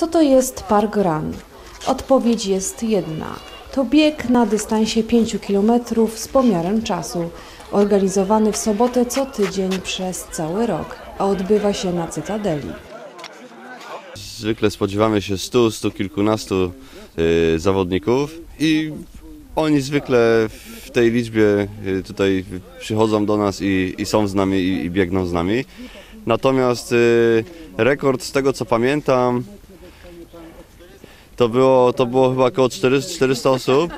Co to jest Park Run? Odpowiedź jest jedna. To bieg na dystansie 5 km z pomiarem czasu, organizowany w sobotę co tydzień przez cały rok, a odbywa się na Cytadeli. Zwykle spodziewamy się 100, 100 kilkunastu y, zawodników i oni zwykle w tej liczbie y, tutaj przychodzą do nas i, i są z nami i, i biegną z nami. Natomiast y, rekord z tego co pamiętam to było, to było chyba około 400, 400 osób.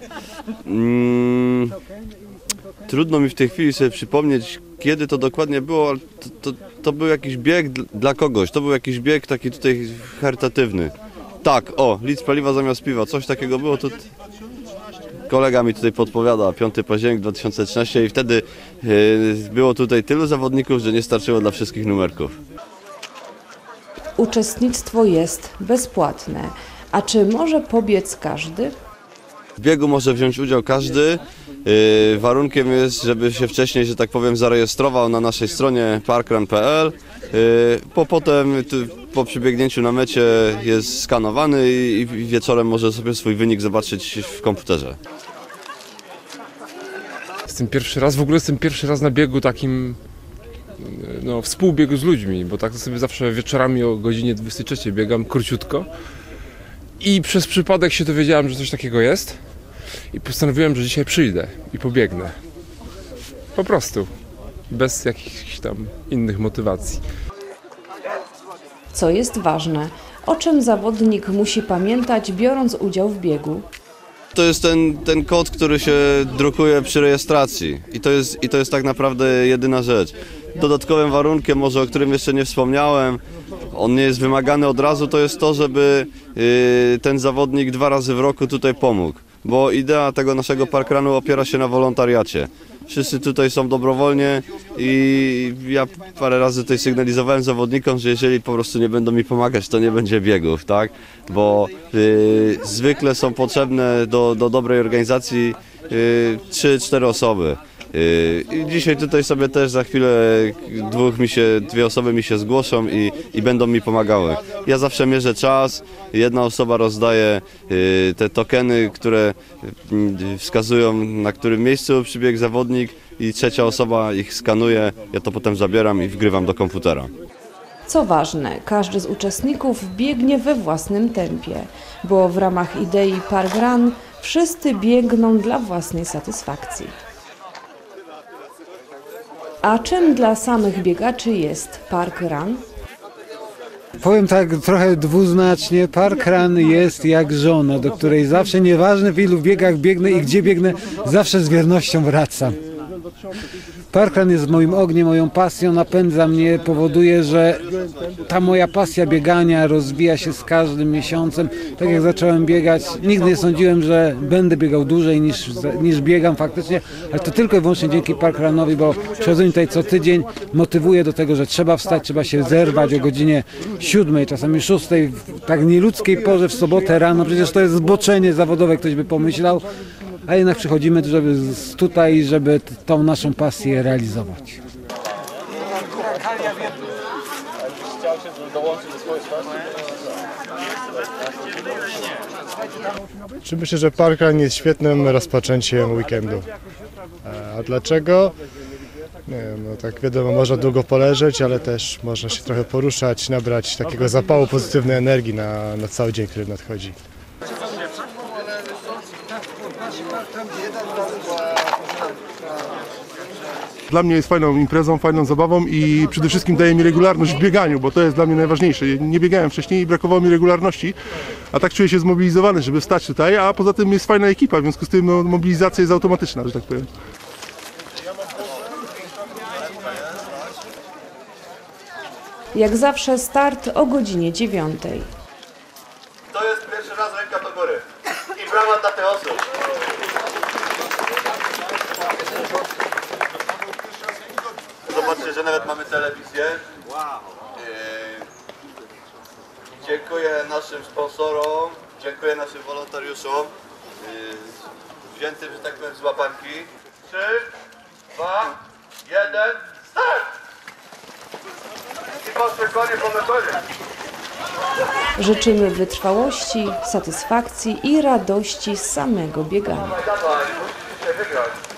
Mm, trudno mi w tej chwili sobie przypomnieć, kiedy to dokładnie było, ale to, to, to był jakiś bieg dl- dla kogoś, to był jakiś bieg taki tutaj charytatywny. Tak, o, litr paliwa zamiast piwa, coś takiego było, to kolega mi tutaj podpowiada, 5 październik 2013 i wtedy yy, było tutaj tylu zawodników, że nie starczyło dla wszystkich numerków. Uczestnictwo jest bezpłatne. A czy może pobiec każdy? W biegu może wziąć udział każdy. Yy, warunkiem jest, żeby się wcześniej, że tak powiem, zarejestrował na naszej stronie parkrun.pl. Yy, po potem, ty- po przybiegnięciu na mecie jest skanowany i, i wieczorem może sobie swój wynik zobaczyć w komputerze. Jestem pierwszy raz, w ogóle jestem pierwszy raz na biegu takim, no, współbiegu z ludźmi, bo tak to sobie zawsze wieczorami o godzinie 23 biegam króciutko. I przez przypadek się dowiedziałem, że coś takiego jest i postanowiłem, że dzisiaj przyjdę i pobiegnę. Po prostu. Bez jakichś tam innych motywacji. Co jest ważne? O czym zawodnik musi pamiętać, biorąc udział w biegu? To jest ten, ten kod, który się drukuje przy rejestracji I to, jest, i to jest tak naprawdę jedyna rzecz. Dodatkowym warunkiem, może o którym jeszcze nie wspomniałem, on nie jest wymagany od razu, to jest to, żeby yy, ten zawodnik dwa razy w roku tutaj pomógł. Bo idea tego naszego parkrunu opiera się na wolontariacie. Wszyscy tutaj są dobrowolnie i ja parę razy tutaj sygnalizowałem zawodnikom, że jeżeli po prostu nie będą mi pomagać, to nie będzie biegów, tak? Bo yy, zwykle są potrzebne do, do dobrej organizacji yy, 3-4 osoby. Yy, dzisiaj tutaj sobie też za chwilę dwóch mi się, dwie osoby mi się zgłoszą i, i będą mi pomagały. Ja zawsze mierzę czas, jedna osoba rozdaje yy, te tokeny, które yy, wskazują na którym miejscu przybiegł zawodnik i trzecia osoba ich skanuje, ja to potem zabieram i wgrywam do komputera. Co ważne, każdy z uczestników biegnie we własnym tempie, bo w ramach idei Park Run wszyscy biegną dla własnej satysfakcji. A czym dla samych biegaczy jest Park Run? Powiem tak trochę dwuznacznie, parkrun jest jak żona, do której zawsze, nieważne w ilu biegach biegnę i gdzie biegnę, zawsze z wiernością wracam. Parkrun jest moim ogniem, moją pasją, napędza mnie, powoduje, że ta moja pasja biegania rozwija się z każdym miesiącem. Tak jak zacząłem biegać, nigdy nie sądziłem, że będę biegał dłużej niż, niż biegam faktycznie, ale to tylko i wyłącznie dzięki Parkrunowi, bo przychodzenie tutaj co tydzień motywuje do tego, że trzeba wstać, trzeba się zerwać o godzinie siódmej, czasami szóstej, w tak nieludzkiej porze w sobotę rano. Przecież to jest zboczenie zawodowe, ktoś by pomyślał. A jednak przychodzimy żeby tutaj, żeby tą naszą pasję realizować. Czy myślę, że parkrun jest świetnym rozpoczęciem weekendu. E, A dlaczego? Nie wiem, no tak wiadomo, można długo poleżeć, ale też można się trochę poruszać, nabrać takiego zapału pozytywnej energii na, na cały dzień, który nadchodzi. Dla mnie jest fajną imprezą, fajną zabawą i przede wszystkim daje mi regularność w bieganiu, bo to jest dla mnie najważniejsze. Nie biegałem wcześniej i brakowało mi regularności, a tak czuję się zmobilizowany, żeby stać tutaj, a poza tym jest fajna ekipa, w związku z tym no, mobilizacja jest automatyczna, że tak powiem. Jak zawsze start o godzinie 9. To jest pierwszy raz ręka do góry. I brawa dla tych osób. Zobaczcie, że nawet mamy telewizję. Yy, Dziękuję naszym sponsorom, dziękuję naszym wolontariuszom. Yy, Wziętym, że tak powiem, z łapanki. 3, 2, 1, start! I po sekundzie po metodzie. Życzymy wytrwałości, satysfakcji i radości z samego biegania. Dawaj, dzisiaj wygrać.